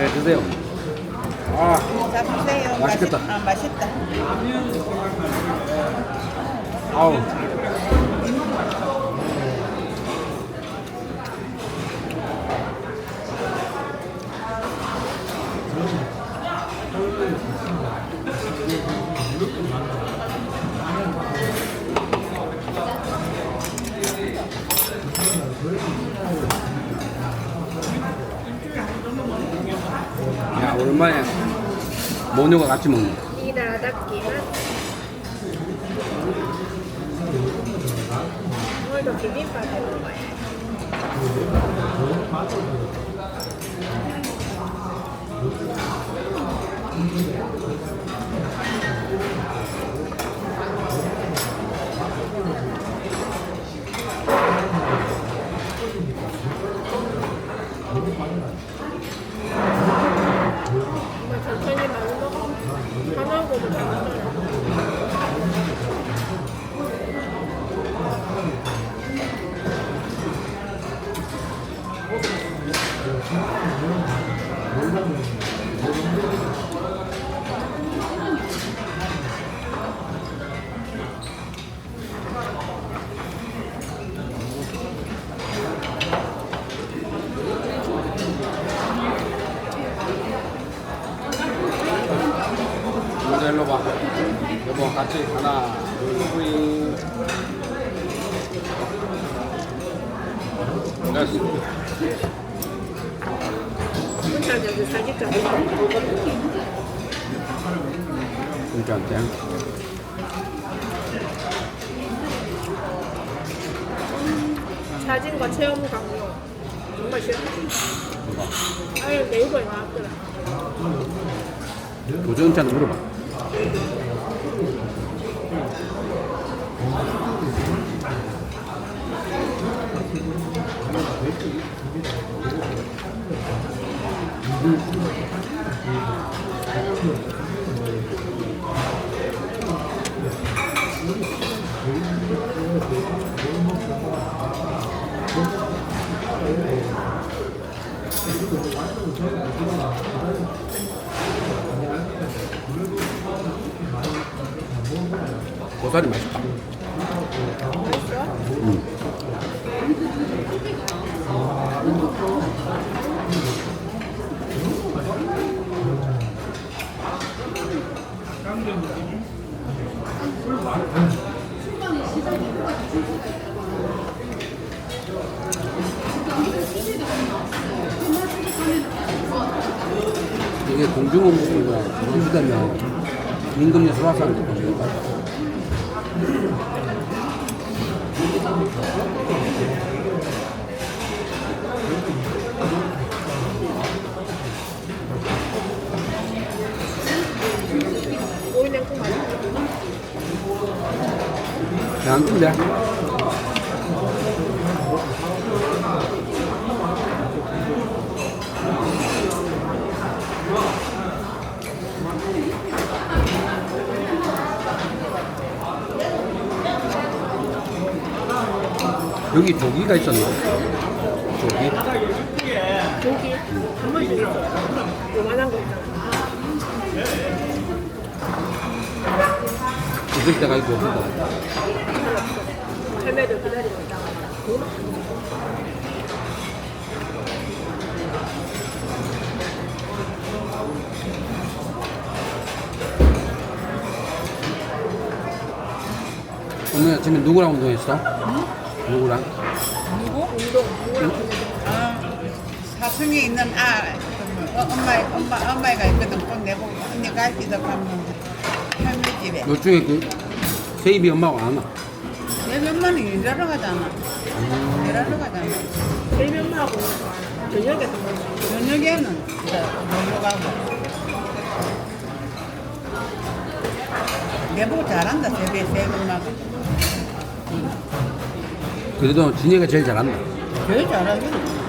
네, 드세요. 아, 자 보세요. 맛있겠다. 맛있, 아, 맛있다. 아우. 오랜만에 모녀가 같이 먹네. 오늘도 비빔밥 해볼 거야. 하나, 둘. 됐어. 돼. 사진과 체험 강요. 정말 싫어. 아유, 네이버에 나왔더라. 도전자는 물어봐. 고사리 맛있다. 맛 공중은 공주되면 임금님 소라상도 먹는 거야. 오이냉국 맛있어. 안 뜬대. 여기 조기가 있었나? 조기? 조기 한 번씩 있어. 요만한 거 있잖아. 있을 때가 있고 있다. 잘 없어. 할매들 기다리고 막 오늘 아침에 누구랑 운동했어? 누구랑? 누구? 운동 누구랑 아, 사촌이 있는 아, 어, 엄마, 엄마, 엄마가 있거든. 꼭 내보고 언니 갈기도 가면 할매 집에. 요 중에 그 세입이 엄마가 안 와. 내 엄마는 일하러 가잖아. 일하러 가잖아. 일면하고 저녁에 한 번씩. 저녁에는 이제 놀러 가고. 내보고 잘한다. 세배 세 엄마가. 그래도 진이가 제일 잘한다. 제일 잘하지.